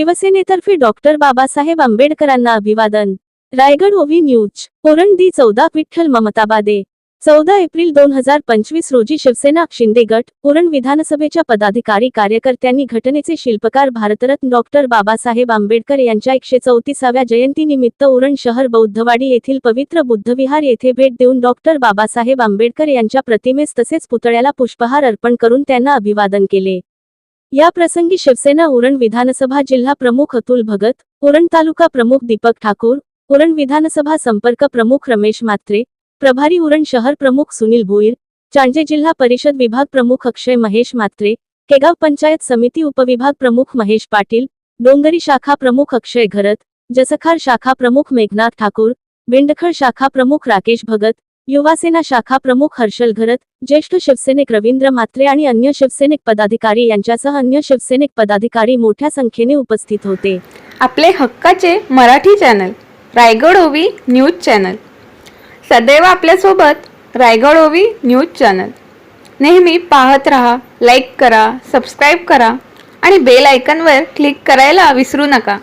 शिवसेनेतर्फे डॉक्टर बाबासाहेब आंबेडकरांना अभिवादन. रायगड ओव्ही न्यूज. ओरण दी चौदा विठ्ठल ममताबादे चौदा एप्रिल दोन हजार पंचवीस रोजी शिवसेना शिंदे गट उरण विधानसभेच्या पदाधिकारी कार्यकर्त्यांनी घटनेचे शिल्पकार भारतरत्न डॉक्टर बाबासाहेब आंबेडकर यांच्या एकशे चौतीसाव्या जयंतीनिमित्त उरण शहर बौद्धवाडी येथील पवित्र बुद्धविहार येथे भेट देऊन डॉक्टर बाबासाहेब आंबेडकर यांच्या प्रतिमेस तसेच पुतळ्याला पुष्पहार अर्पण करून त्यांना अभिवादन केले. या प्रसंगी शिवसेना उरण विधानसभा जिल्हा प्रमुख अतुल भगत उरण तालुका प्रमुख दीपक ठाकूर उरण विधानसभा संपर्क प्रमुख रमेश म्हात्रे प्रभारी उरण शहर प्रमुख सुनील भोईर चांजे जिल्हा परिषद विभाग प्रमुख अक्षय महेश म्हात्रे केगाव पंचायत समिती उपविभाग प्रमुख महेश पाटील डोंगरी शाखा प्रमुख अक्षय घरत जसखार शाखा प्रमुख मेघनाथ ठाकूर बिंडखळ शाखा प्रमुख राकेश भगत युवासेना शाखा प्रमुख हर्षल घरत ज्येष्ठ शिवसैनिक रवींद्र म्हात्रे आणि अन्य शिवसैनिक पदाधिकारी यांच्यासह अन्य शिवसैनिक पदाधिकारी मोठ्या संख्येने उपस्थित होते. आपले हक्काचे मराठी चॅनल रायगड ओवी न्यूज चॅनल. सदैव आपल्यासोबत रायगड ओवी न्यूज चॅनल. नेहमी पाहत रहा लाईक करा सबस्क्राईब करा आणि बेल आयकनवर क्लिक करायला विसरू नका.